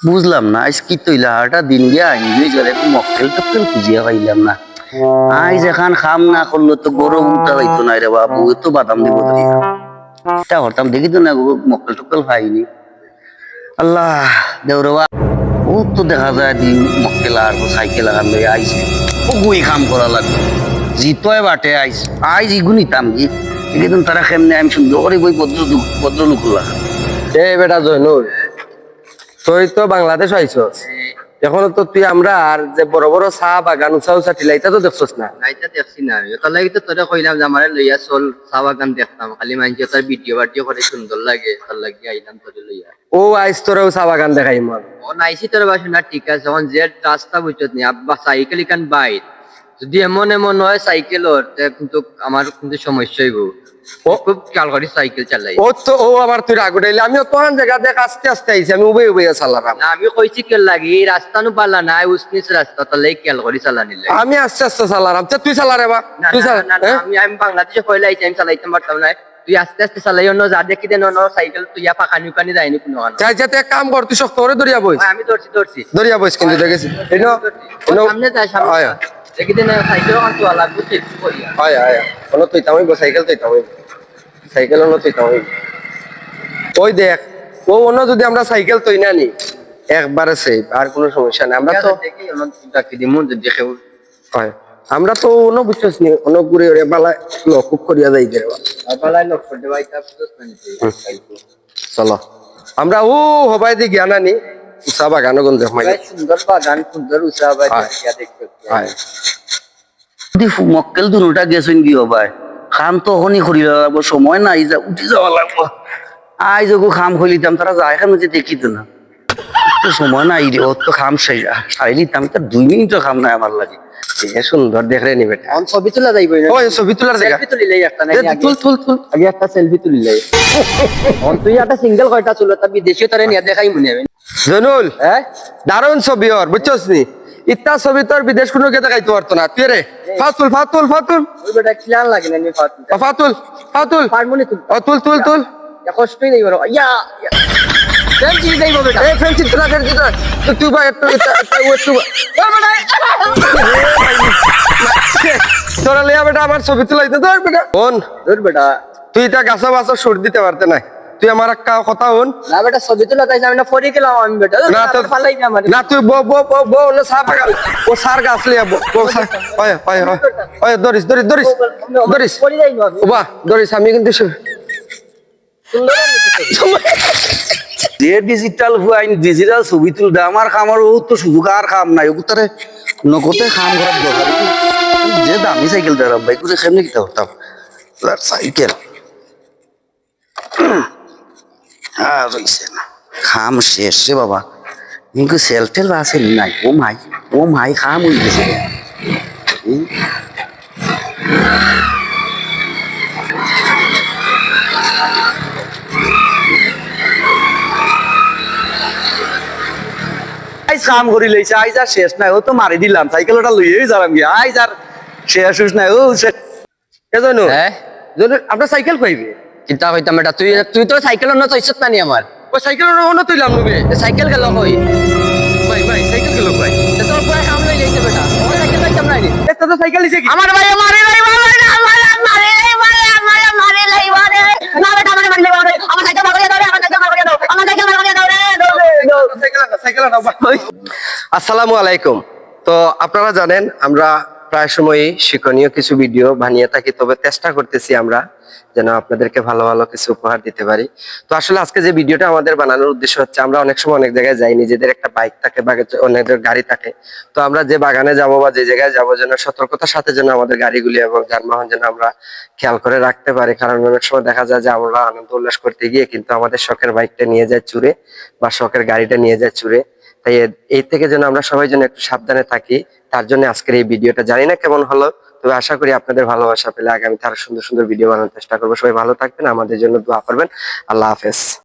বুঝলাম না আজ কি তৈলা হাটা দিন গিয়া আইন একটু মক্কেল টক্কেল খুঁজিয়া পাইলাম না। আইজ এখান খাম না করল তো গরম উঠা যাইতো না রে বাবু এ তো বাদাম দিব তা হরতাম দেখি তো না গো, মক্কেল টক্কেল পাইনি আল্লাহ দেউরবা ও তো দেখা যায় দিন মক্কেল আর সাইকেল আগান লই আইছে। ও গুই কাম করা লাগবে। জিতয় বাটে আইস আইজ ইগুনি তাম কি? কিন্তু তারা কেমনে আমি সুন্দর করে বই ভদ্র ভদ্রলোক লাগা এই বেটা জয়নুল তুই তো বাংলাদেশ আইছস। এখনও তো তুই আমরা আর যে বড় বড় চা বাগান উঁচা উঁচা টিলা তো দেখছস না। লাইটা দেখছি না। তার লাগি তো তোরে কইলাম যে আমারে লইয়া চল চা বাগান দেখতাম। খালি মানছে তার ভিডিও ভিডিও করে সুন্দর লাগে তার লাগি আইলাম তোরে লইয়া। ও আইস তোরেও চা বাগান দেখাই মন ও নাইছি তোর বাসনা ঠিক আছে। যখন যে রাস্তা বুঝছত নি আব্বা সাইকেল ইকান বাইর। যদি এমন এমন হয় সাইকেলর কিন্তু আমার কিন্তু সমস্যা হইব। ও খুব খেয়াল করি সাইকেল চালাই। ও তো ও আবার তুই রাগ উঠাইলে। আমিও তোহান জায়গা দেখ আস্তে আস্তে আইছি আমি উবে উবে চালারাম না আমি কইছি কেল লাগি এই রাস্তা নু পালা নাই উসনিস রাস্তা তার লাগি খেয়াল করি চালানি লাগে। আমি আস্তে আস্তে চালারাম তা তুই চালা রে বা তুই চালা না, না, হ্যাঁ? আমি আমি বাংলাদেশে কইলে আইছি আমি চালাইতে পারতাম না তুই আস্তে আস্তে চালাই অন্য যা দেখি দেন অন্য সাইকেল তুই ইয়া পাকানি উকানি যায়নি কোনো। চাই যাতে কাম কর তুই শক্ত করে দরিয়া বইস। আমি ধরছি ধরছি দরিয়া বইস কিন্তু দেখেছি এনো সামনে যায় সামনে আয় যায়। দেখি দেন সাইকেল ওখান লাগবে ঠিক করিয়া আয় আয় কোনো তুই তামাইব সাইকেল তুই তামাইব সাইকেল অন্য তুই তামাইব ওই দেখ ও অন্য যদি আমরা সাইকেল তুই না নি একবারে সেই আর কোনো সমস্যা নেই। আমরা তো দেখি হয়। আমরা তো অন্য বুঝছস নি অন্য ঘুরে ওরে বালা লকুপ করিয়া যাই লক করতে ভাই চলো। আমরা ও হবাই দি জ্ঞান আনি। উষা বাগানো গন্ধ সুন্দর বাগান সুন্দর হয়। দেখিয়া দেখতে যদি মক্কেল দুটা গেছেন কি হবাই খাম তো হনি করি লাগবো সময় নাই যা উঠি যাওয়া লাগবো। আই যখন খাম খুলিতাম তারা যায় কেন যে দেখিত না তো সময় নাই রে ওর তো খাম সারি দিতাম তার দুই মিনিটও খাম নাই আমার লাগে। এ সুন্দর দেখ রে নি বেটা অন ছবি তোলা যাইব না ওই ছবি তোলার জায়গা সেলফি তুলিলাই একটা নাই তুল তুল তুল। আগে একটা সেলফি তুলিলাই অন তুই একটা সিঙ্গেল কয়টা চলো তা বিদেশিও তারে নিয়ে দেখাই মনে হবে জনুল। হ্যাঁ দারুণ ছবি ওর বুঝছস নি? ইত্তা ছবি তোর বিদেশ কোনো কে দেখাইতে পারতো না। তুই রে ফাতুল ফাতুল ফাতুল। ওই বেটা ক্লিয়ার লাগে না নি ফাতু ও ফাতুল ফাতুল। পারমনি তুই ও তুল তুল তুল। কষ্টই নেই বড়। ইয়া কেন চিজ দেই বেটা। এই ফ্রেন্ড চিত্রা ফ্রেন্ড চিত্রা তো তুই ভাই একটু এটা- এটা ও একটু। তোরা লিয়া বেটা আমার ছবি তুলাইতে ধর বেটা। হন ধর বেটা। তুই এটা গাছা বাছা সুর দিতে পারতে না তুই আমার একটা কথা হন না বেটা ছবি তোলা তাই আমি না ফরি গেলাম আমি বেটা। না তো ফালাই না আমার না তুই বো বো বো বো না সাপ ও সার গাছ লিয়া বো বো সার। ওয় দরিস দরিস দরিস দরিস ফরি যাই না বাহ দরিস আমি কিন্তু যে ডিজিটাল হুয়াইন ডিজিটাল ছবি তুলতে আমার খামার ও তো সুযোগ আর খাম নাই। ওগুলো তারে নগদে খাম করার দরকার যে দামি সাইকেল ভাই করে কেমনি কিতা তার সাইকেল আর রইছে না। খাম শেষ রে বাবা। কিন্তু সেল টেল আছে নাই। ও মাই ও মাই খাম হয়ে গেছে। কাম করি লইছে আইজ আর শেষ নাই। ও তো মারি দিলাম সাইকেল ওটা লইয়েই যালাম গিয়া। আইজ আর শেষ নাই। ও শেষ এ জনু হ্যাঁ? জনু আপনার সাইকেল পাইবে চিন্তা হইতাম বেটা তুই তুই তো সাইকেল অন্য চইছত না নি আমার ও সাইকেল অন্য তুইলাম নবে সাইকেল গেল কই ভাই ভাই সাইকেল গেল ভাই তে তোর পুরা কাম লই যাইছে বেটা। আমার সাইকেল পাইতাম না নি? এ তো সাইকেল দিছে কি? আমার ভাই মারে লাই মারে না মারে মারে লাই মারে মারে মারে লাই মারে না বেটা মারে মারে মারে আমার সাইকেল মারে দাও আমার সাইকেল মারে দাও আমার সাইকেল মারে দাও রে দাও সাইকেল আনো, সাইকেল বাহ। আসসালামু আলাইকুম। তো আপনারা জানেন আমরা প্রায় সময়ই শিক্ষণীয় কিছু ভিডিও বানিয়ে থাকি, তবে চেষ্টা করতেছি আমরা যেন আপনাদেরকে ভালো ভালো কিছু উপহার দিতে পারি। তো আসলে আজকে যে ভিডিওটা আমাদের বানানোর উদ্দেশ্য হচ্ছে, আমরা অনেক সময় অনেক জায়গায় যাই, নিজেদের একটা বাইক থাকে বা অনেকদের গাড়ি থাকে। তো আমরা যে বাগানে যাব বা যে জায়গায় যাব যেন সতর্কতার সাথে যেন আমাদের গাড়িগুলি এবং যানবাহন যেন আমরা খেয়াল করে রাখতে পারি। কারণ অনেক সময় দেখা যায় যে আমরা আনন্দ উল্লাস করতে গিয়ে কিন্তু আমাদের শখের বাইকটা নিয়ে যায় চুরে বা শখের গাড়িটা নিয়ে যায় চুরে। তাই এই থেকে যেন আমরা সবাই যেন একটু সাবধানে থাকি, তার জন্য আজকের এই ভিডিওটা। জানি না কেমন হলো, তবে আশা করি আপনাদের ভালোবাসা পেলে আগামী আরও সুন্দর সুন্দর ভিডিও বানানোর চেষ্টা করব। সবাই ভালো থাকবেন, আমাদের জন্য দোয়া করবেন। আল্লাহ হাফেজ।